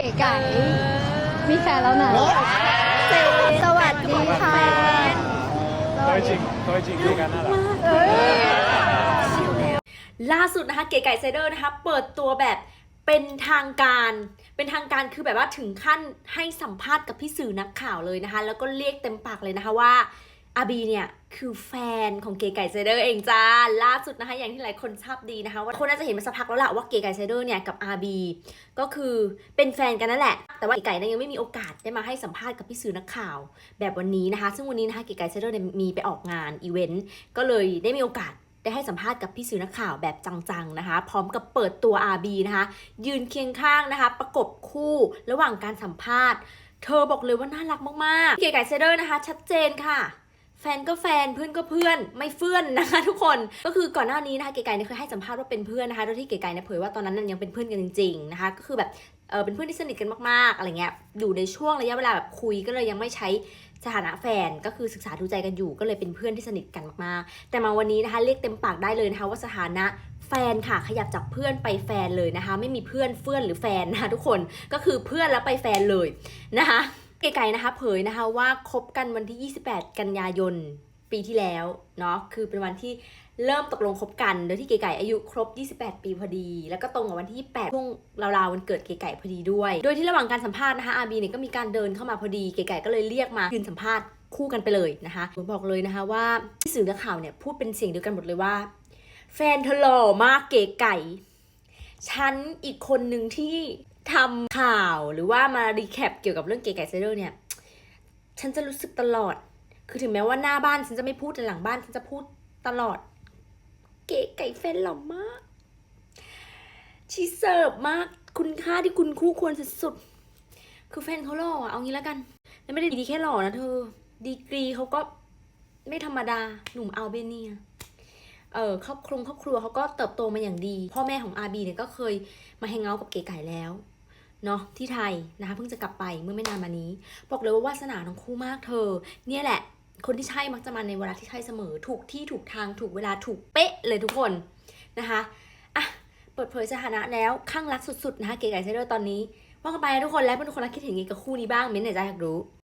ก๋ไก่มีแฟนแล้วนะสวัสดีค่ะเคยจริงเคยจริงด้วยกันนั่นแหละเอ้ยล่าสุดนะคะเก๋ไก่ไซเดอร์นะคะเปิดตัวแบบเป็นทางการเป็นทางการคือแบบว่าถึงขั้นให้สัมภาษณ์กับพี่สื่อนักข่าวเลยนะคะ แล้วก็เรียกเต็มปากเลยนะคะว่า อาบีเนี่ยคือแฟนของเก๋ไก่ไซเดอร์เองจ้าล่าสุดนะคะ อย่างที่หลายคนทราบดีนะคะว่าคนน่าจะเห็นมาสักพักแล้วล่ะว่าเก๋ไก่ไซเดอร์เนี่ยกับอาบีก็คือเป็นแฟนกันนั่นแหละ แต่ว่าเก๋ไก่เนี่ยยังไม่มีโอกาสได้มาให้สัมภาษณ์กับพี่สื่อนักข่าว แบบวันนี้นะคะ ซึ่งวันนี้นะคะเก๋ไก่ไซเดอร์เนี่ยมีไปออกงานอีเวนต์ก็เลยได้มีโอกาสได้ให้สัมภาษณ์กับพี่สื่อนักข่าวแบบจังๆนะคะ พร้อมกับเปิดตัว RB นะคะ ยืนเคียงข้างนะคะ ประกบคู่ระหว่างการสัมภาษณ์ เธอบอกเลยว่าน่ารักมากๆ เก๋ไก่เซเดอร์นะคะ ชัดเจนค่ะ แฟนก็แฟนเพื่อนก็เพื่อนไม่เฟื่อนนะคะ ทุกคนก็คือก่อนหน้านี้นะคะเก๋ไก่เนี่ยเคยให้สัมภาษณ์ว่าเป็นเพื่อนนะคะโดยที่เก๋ไก่เนี่ยเผยว่าตอนนั้นยังเป็นเพื่อนกันจริงๆนะคะก็คือแบบเออเป็นเพื่อนที่สนิทกันมากๆอะไรเงี้ยอยู่ในช่วงระยะเวลาแบบคุยก็เลยยังไม่ใช้สถานะแฟนก็คือศึกษาดูใจกันอยู่ก็เลยเป็นเพื่อนที่สนิทกันมากๆ แต่มาวันนี้นะคะเรียกเต็มปากได้เลยนะคะว่าสถานะแฟนค่ะขยับจากเพื่อนไปแฟนเลยนะคะ ไม่มีเพื่อนเฟื่อนหรือแฟนนะคะทุกคนก็คือเพื่อนแล้วไปแฟนเลยนะคะ เก๋ไก่นะคะเผยนะคะว่าคบกันวันที่ 28 กันยายนปีที่แล้วเนาะคือเป็นวันที่เริ่มตกลงคบกัน โดยที่เก๋ไก่อายุครบ 28 ปีพอดี แล้วก็ตรงกับวันที่ 8 ช่วงราวๆวันเกิดเก๋ไก่พอดีด้วย โดยที่ระหว่างการสัมภาษณ์นะคะอาบีเนี่ยก็มีการเดินเข้ามาพอดี เก๋ไก่ก็เลยเรียกมายืนสัมภาษณ์คู่กันไปเลยนะคะผมบอกเลยนะคะว่าที่สื่อนักข่าวเนี่ยพูดเป็นเสียงเดียวกันหมดเลยว่า แฟนเธอหล่อมากเก๋ไก่ ฉันอีกคนหนึ่งที่ ทำข่าวหรือว่ามารีแคปเกี่ยวกับเรื่องเก๋ไก่ไซเดอร์เนี่ย ฉันจะรู้สึกตลอด คือถึงแม้ว่าหน้าบ้านฉันจะไม่พูดแต่หลังบ้านฉันจะพูดตลอด เก๋ไก่แฟนหล่อมาก ชีเสิร์ฟมาก คุณค่าที่คุณคู่ควรสุดๆ คือแฟนเขาหล่ออะเอางี้แล้วกัน แล้วไม่ได้ดีแค่หล่อนะเธอ ดีกรีเขาก็ไม่ธรรมดา หนุ่มอัลเบเนียเออครอบครัวครอบครัวเขาก็เติบโตมาอย่างดี พ่อแม่ของอาบีเนี่ยก็เคยมาแฮงเอาท์กับเก๋ไก่แล้ว เนาะที่ไทยนะคะเพิ่งจะกลับไปเมื่อไม่นานมานี้ บอกเลยว่าวาสนาทั้งคู่มากเธอ เนี่ยแหละ คนที่ใช่มักจะมาในเวลาที่ใช่เสมอ ถูกที่ถูกทางถูกเวลาถูกเป๊ะเลยทุกคนนะคะอะเปิดเผยสถานะแล้วข้างรักสุดๆนะคะเก๋ไก่ไซเดอร์ตอนนี้ว่ากันไปนะทุกคนแล้วเป็นทุกคนรักคิดเห็นยังไงกับคู่นี้บ้างเม้นต์หน่อยจ้าอยากรู้